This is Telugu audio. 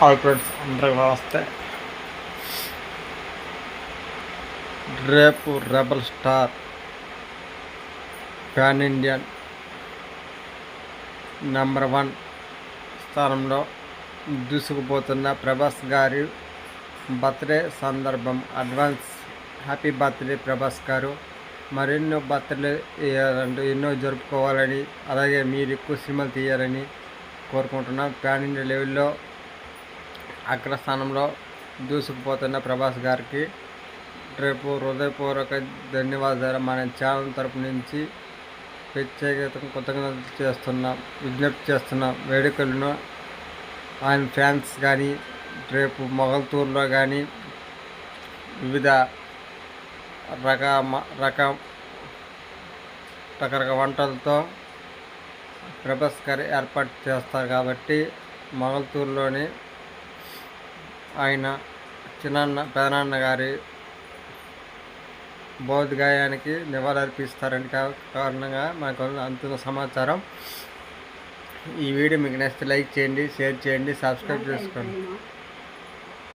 హాయ్ ఫ్రెండ్స్ అందరికి నమస్తే రేపు rebel star pan Indian number one స్థానంలో దూసుకుపోతున్న ప్రభాస్ గారి బర్త్డే సందర్భం. అడ్వాన్స్ హ్యాపీ బర్త్డే ప్రభాస్ గారు. మరెన్నో బర్త్డే ఇవ్వాలంటూ ఎన్నో జరుపుకోవాలని అలాగే మీరు ఎక్కువ సినిమాలు తీయాలని కోరుకుంటున్నాం. పాన్ ఇండియా లెవెల్లో అగ్రస్థానంలో దూసుకుపోతున్న ప్రభాస్ గారికి రేపు హృదయపూర్వక ధన్యవాదాలు మన ఛానల్ తరపు నుంచి ప్రత్యేకత కృతజ్ఞతలు చేస్తున్నాం విజ్ఞప్తి చేస్తున్నాం వేడుకలను ఆయన ఫ్యాన్స్ కానీ రేపు మొగల్తూరులో కానీ వివిధ రకమ రక రకరకాల వంటలతో ప్రభాస్ గారు ఏర్పాటు చేస్తారు కాబట్టి మొగల్తూరులోని ఆయన చిన్నాన్న పెదనాన్న గారి బౌద్ధగాయానికి నివాళులర్పిస్తారని కా- కారణంగా మనకు అందుతున్న సమాచారం. ఈ వీడియో మీకు నచ్చితే లైక్ చేయండి షేర్ చేయండి సబ్స్క్రైబ్ చేసుకోండి.